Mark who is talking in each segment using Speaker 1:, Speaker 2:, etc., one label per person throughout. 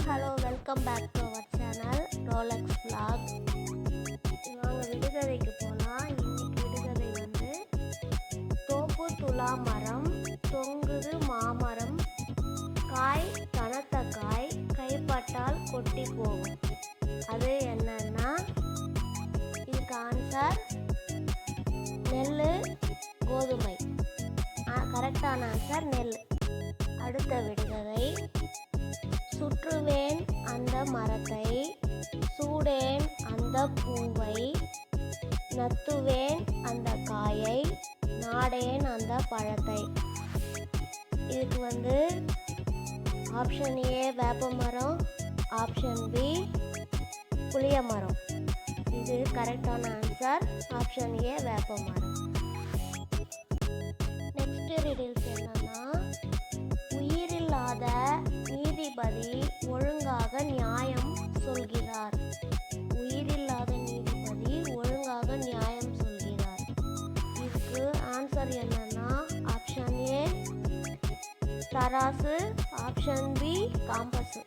Speaker 1: Hi hello welcome back to our channel Rolex black நாங்கள் விடுகதைக்கு போகலாம் இன்னைக்கு விடுகதை வந்து தோப்பு துலா மரம் தொங்குது மாமரம் காய் கனத்த காய் கைப்பட்டால் கொட்டி போகும். அது என்னன்னா இதுக்கு ஆன்சர் நெல் கோதுமை. கரெக்டான ஆன்சர் நெல் அடுத்த விடுகதை. சுற்றுவேன் அந்த மரத்தை சூடேன் அந்த பூவை நத்துவேன் அந்த காயை நாடேன் அந்த பழத்தை. இதுக்கு வந்து ஆப்ஷன் ஏ வேப்ப மரம் ஆப்ஷன் பி புளிய மரம். இது கரெக்டான ஆன்சர் ஆப்ஷன் ஏ வேப்ப மரம். நெக்ஸ்ட் ரீடில்ஸ் என்னன்னா நீதிபதி ஒழுங்காக நியாயம் சொல்கிறார். உயிரில்லாத நீதிபதி ஒழுங்காக நியாயம் சொல்கிறார். இதுக்கு ஆன்சர் என்னன்னா ஆப்ஷன் ஏ தராசு ஆப்ஷன் பி காம்பஸு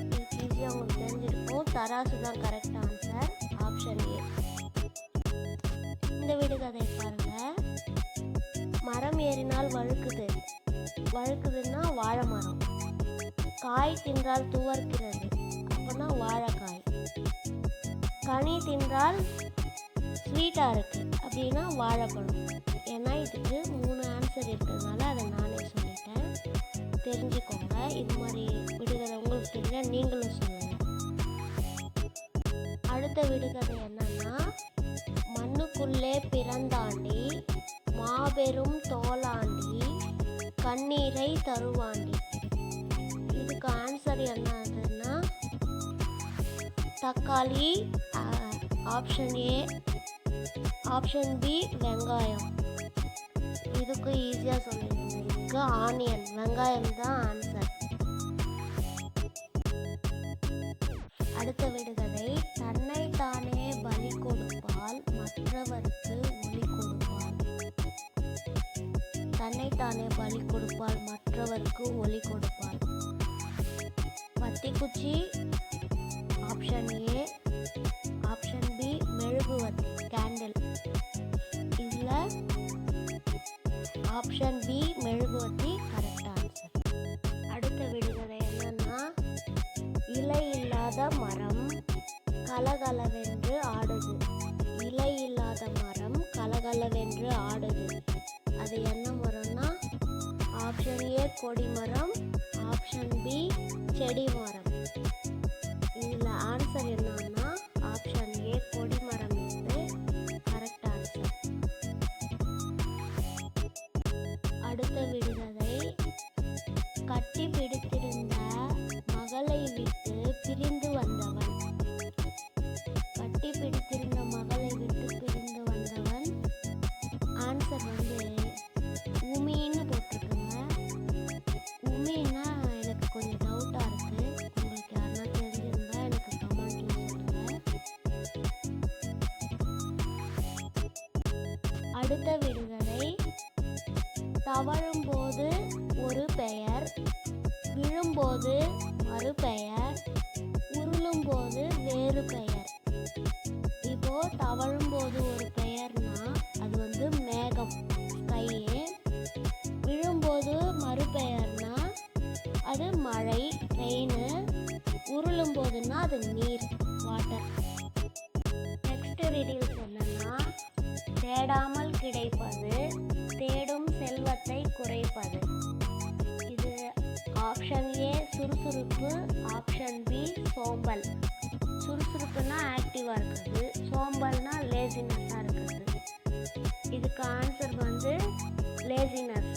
Speaker 1: இதுக்கு ஈஸியாக உங்களுக்கு தெரிஞ்சிருக்கும். தராசு தான் கரெக்ட் ஆன்சர் ஆப்ஷன் ஏ இந்த விடுகதை பாருங்க. மரம் ஏறினால் வழுக்குது. வழுக்குதுன்னா வாழை மரம். காய் தின்றால் துவர்க்கிறது அப்படின்னா வாழைக்காய். கனி தின்றால் ஸ்வீட்டாக இருக்கு. அப்படின்னா வாழைப்பழம். ஏன்னா இதுக்கு மூணு ஆன்சர் இருக்கிறதுனால அதை நானே சொல்லிட்டேன். தெரிஞ்சுக்கோங்க. இது மாதிரி விடுகதை உங்களுக்கு தெரியல நீங்களும் சொல்லுங்கள் அடுத்த விடுகதை என்னன்னா மண்ணுக்குள்ளே பிறந்தாண்டி மாபெரும் தோலாண்டி கண்ணீரை தருவாண்டி. இதுக்கு ஆன்சர் என்னதுன்னா தக்காளி ஆப்ஷன் ஏ ஆப்ஷன் பி வெங்காயம். இதுக்கு ஈஸியாக சொல்லிடுங்க இதுக்கு ஆனியன் வெங்காயம் தான் ஆன்சர் அடுத்த விடுகதை தன்னை தானே பலி கொடுப்பால் மற்றவருக்கு ஒளி கொடுப்பாள். தன்னைத்தானே பலி கொடுப்பால் மற்றவருக்கு ஒளி கொடுப்பால் பத்திக்குச்சி ஆப்ஷன் ஏ ஆப்ஷன் பி மெழுகுவர்த்தி கேண்டில் இதில் ஆப்ஷன் பி மெழுகுவத்தி கரெக்ட் ஆன்சர் அடுத்த விடுகதை என்னன்னா இலை இல்லாத மரம் கலகலவென்று ஆடுது. இலை இல்லாத மரம் கலகலவென்று ஆடுது. அது என்ன மரம்னா ஆப்ஷன் ஏ கொடி மரம் செடி மரம். அடுத்த விடுதலை. தவழும்போது ஒரு பெயர் விழும்போது மறுபெயர் உருளும்போது வேறு பெயர். இப்போ தவழும்போது ஒரு பெயர்னா அது வந்து மேகம் கையே. விழும்போது மறுபெயர்னா அது மழை ரெயின். உருளும் போதுன்னா அது நீர் வாட்டர். நெக்ஸ்ட் ரீடிங் என்னன்னா தேடாமல் கிடைப்பது தேடும் செல்வத்தை குறைப்பது. இது ஆப்ஷன் ஏ சுறுசுறுப்பு. ஆப்ஷன் பி சோம்பல். சுறுசுறுப்புனா ஆக்டிவாக இருக்குது. சோம்பல்னா லேசினஸ்ஸாக இருக்குது. இதுக்கு ஆன்சர் வந்து லேசினஸ்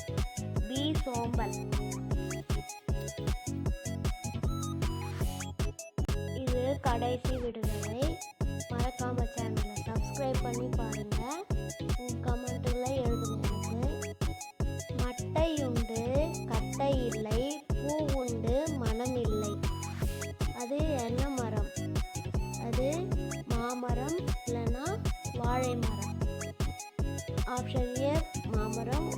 Speaker 1: பி சோம்பல். இது கடைசி விடுதலை. மறக்காம சேனலை சப்ஸ்கிரைப் பண்ணி பாருங்கள் கமெண்ட்டுகளை எழுதுங்க. மட்டை உண்டு கட்டை இல்லை பூ உண்டு மனம் இல்லை. அது என்ன மரம்? அது மாமரம் இல்லைன்னா வாழை மரம். ஆப்ஷன் ஏ மாமரம்.